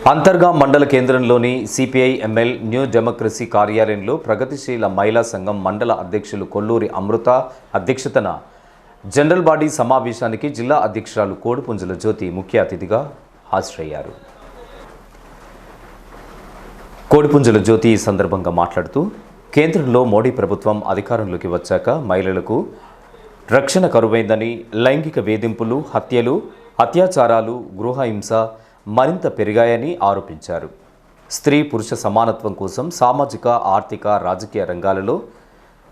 అంతర్గా మండల కేంద్రంలోని CPI ML new democracy కార్యాలయంలో ప్రగతిశీల మహిళా సంఘం మండల అధ్యక్షులు కొల్లూరి అమృత అధ్యక్షతన జనరల్ బాడీ సమావేశానికి జిల్లా అధ్యక్షురాలు కోడిపుంజల జ్యోతి ముఖ్య అతిథిగా హాజరయ్యారు. కోడిపుంజల జ్యోతి ఈ సందర్భంగా మాట్లాడుతూ కేంద్రంలో మోడీ ప్రభుత్వం అధికారంలోకి వచ్చాక మహిళలకు రక్షణ కరువైందని లైంగిక వేధింపులు హత్యలు అత్యాచారాలు గృహహింస మరింత పెరిగాయని ఆరోపించారు. స్త్రీ పురుష సమానత్వం కోసం సామాజిక ఆర్థిక రాజకీయ రంగాలలో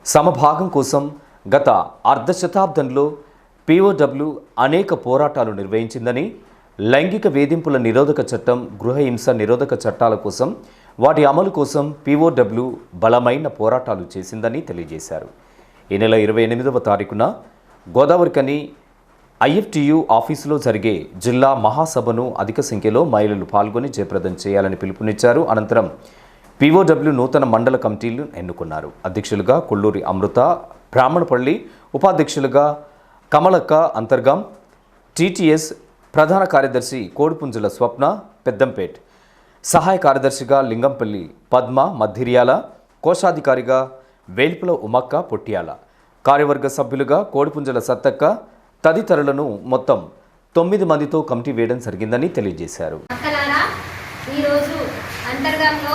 సమభాగం కోసం గత అర్ధ శతాబ్దంలో పిఓడబ్ల్యూ అనేక పోరాటాలు నిర్వహించిందని లైంగిక వేధింపుల నిరోధక చట్టం గృహహింస నిరోధక చట్టాల కోసం వాటి అమలు కోసం పిఓడబ్ల్యూ బలమైన పోరాటాలు చేసిందని తెలియజేశారు. ఈ నెల ఇరవై ఎనిమిదవ తారీఖున గోదావరికని ఐఎఫ్టియు ఆఫీసులో జరిగే జిల్లా మహాసభను అధిక సంఖ్యలో మహిళలు పాల్గొని జయప్రదం చేయాలని పిలుపునిచ్చారు. అనంతరం పిఓడబ్ల్యూ నూతన మండల కమిటీలు ఎన్నుకున్నారు. అధ్యక్షులుగా కొల్లూరి అమృత బ్రాహ్మణపల్లి ఉపాధ్యక్షులుగా కమలక్క అంతర్గం టీటీఎస్ ప్రధాన కార్యదర్శి కోడిపుంజుల స్వప్న పెద్దంపేట్ సహాయ కార్యదర్శిగా లింగంపల్లి పద్మ మద్దిర్యాల కోశాధికారిగా వేల్పుల ఉమక్క పొట్టియాల కార్యవర్గ సభ్యులుగా కోడిపుంజల సత్తక్క తదితరులను మొత్తం తొమ్మిది మందితో కమిటీ వేయడం జరిగిందని తెలియజేశారు. అక్కలారా ఈరోజు అంతర్గంలో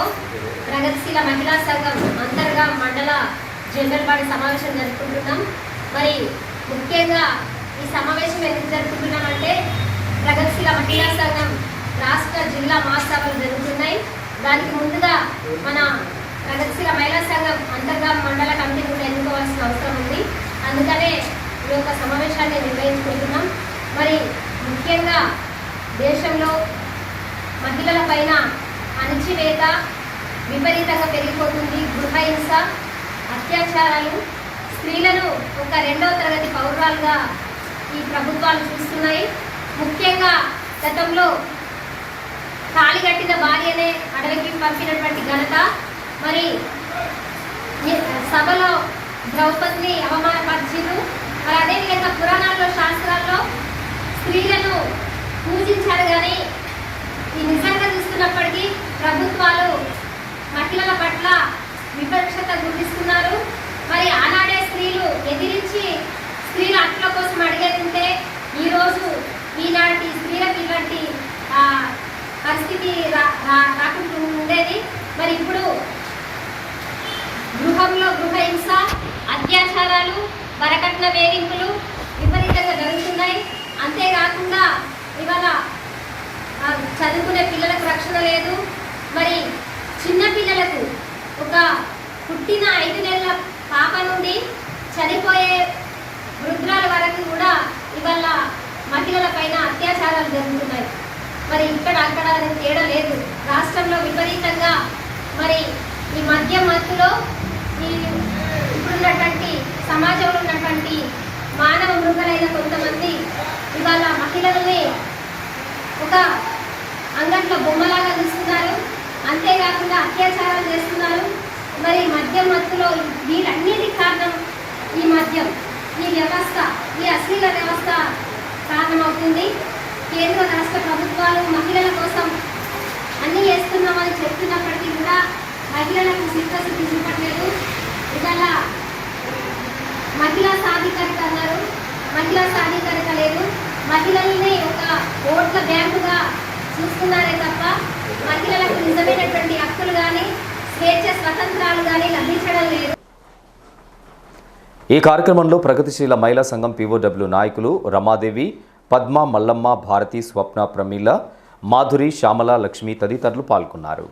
ప్రగతిశీల మహిళా సంఘం అంతర్గా మండల జనరల్ బాడీ సమావేశం జరుపుకుంటున్నాం. మరి ముఖ్యంగా ఈ సమావేశం ఎందుకు జరుపుకుంటున్నామంటే ప్రగతిశీల మహిళా సంఘం రాష్ట్ర జిల్లా మహాసభలు జరుగుతున్నాయి. దానికి ముందుగా మన ప్రగతిశీల మహిళా సంఘం అంతర్గా మండల కమిటీ కూడా ఎన్నుకోవాల్సిన అవసరం ఉంది. అందుకనే ఈ యొక్క సమావేశాన్ని నిర్వహించుకుంటున్నాం మరి ముఖ్యంగా దేశంలో మహిళల పైన అణిచివేత విపరీతంగా పెరిగిపోతుంది గృహహింస అత్యాచారాలు. స్త్రీలను ఒక రెండవ తరగతి పౌరాలుగా ఈ ప్రభుత్వాలు చూస్తున్నాయి. ముఖ్యంగా గతంలో తాళిగట్టిన భార్యనే అడవికి పంపినటువంటి ఘనత. మరి సభలో ద్రౌపదిని అవమానపరిచిండ్రు. మరి అదేవిధంగా పురాణాల్లో శాస్త్రాల్లో స్త్రీలను పూజించారు కానీ ఈ నిజంగా చూస్తున్నప్పటికీ ప్రభుత్వాలు మహిళల పట్ల వివక్షత గుర్తిస్తున్నారు. మరి ఆనాడే స్త్రీలు ఎదిరించి స్త్రీల హక్కుల కోసం అడిగేదింటే ఈరోజు ఈనాటి స్త్రీలకు ఇలాంటి పరిస్థితి రా- రాకుండా ఉండేది. మరి ఇప్పుడు గృహంలో గృహహింస అత్యాచారాలు వరకట్న వేధింపులు విపరీతంగా జరుగుతున్నాయి. అంతేకాకుండా ఇవాళ చదువుకునే పిల్లలకు రక్షణ లేదు. మరి చిన్న పిల్లలకు ఒక పుట్టిన ఐదు నెలల పాప నుండి చనిపోయే వృద్ధురాల వరకు కూడా ఇవాళ మహిళల పైన అత్యాచారాలు జరుగుతున్నాయి. మరి ఇక్కడ అక్కడ తేడా లేదు. రాష్ట్రంలో విపరీతంగా మరి ఈ మధ్య మత్తులో ఈ ఇప్పుడున్నటువంటి సమాజంలో ఉన్నటువంటి మానవ మృగలైన కొంతమంది ఇవాళ మహిళలనే ఒక అంగట్లో బొమ్మలాగా చూస్తున్నారు అంతేకాకుండా అత్యాచారం చేస్తున్నారు. మరి మద్యం మత్తులో వీటన్నిటికి కారణం ఈ మద్యం. ఈ వ్యవస్థ ఈ అశ్లీల వ్యవస్థ కారణమవుతుంది. కేంద్ర రాష్ట్ర ప్రభుత్వాలు మహిళల కోసం అన్నీ చేస్తున్నామని చెప్తున్నప్పటికీ కూడా మహిళలకు సిద్ధశుద్ధి చూపట్లేదు. ఇవాళ మహిళా సాధికారిత అన్నారు. మహిళా సాధికారిత లేదు. మహిళల్ని ఒక ఓట్ల బ్యాంకుగా చూస్తున్నారే తప్ప మహిళలకు నిజమైనటువంటి హక్కులు కానీ స్వేచ్ఛ స్వతంత్రాలు కానీ లభించడం లేదు. ఈ కార్యక్రమంలో ప్రగతిశీల మహిళా సంఘం పిఓడబ్ల్యూ నాయకులు రమాదేవి పద్మ మల్లమ్మ భారతి స్వప్న ప్రమీల మాధురి శ్యామల లక్ష్మి తదితరులు పాల్గొన్నారు.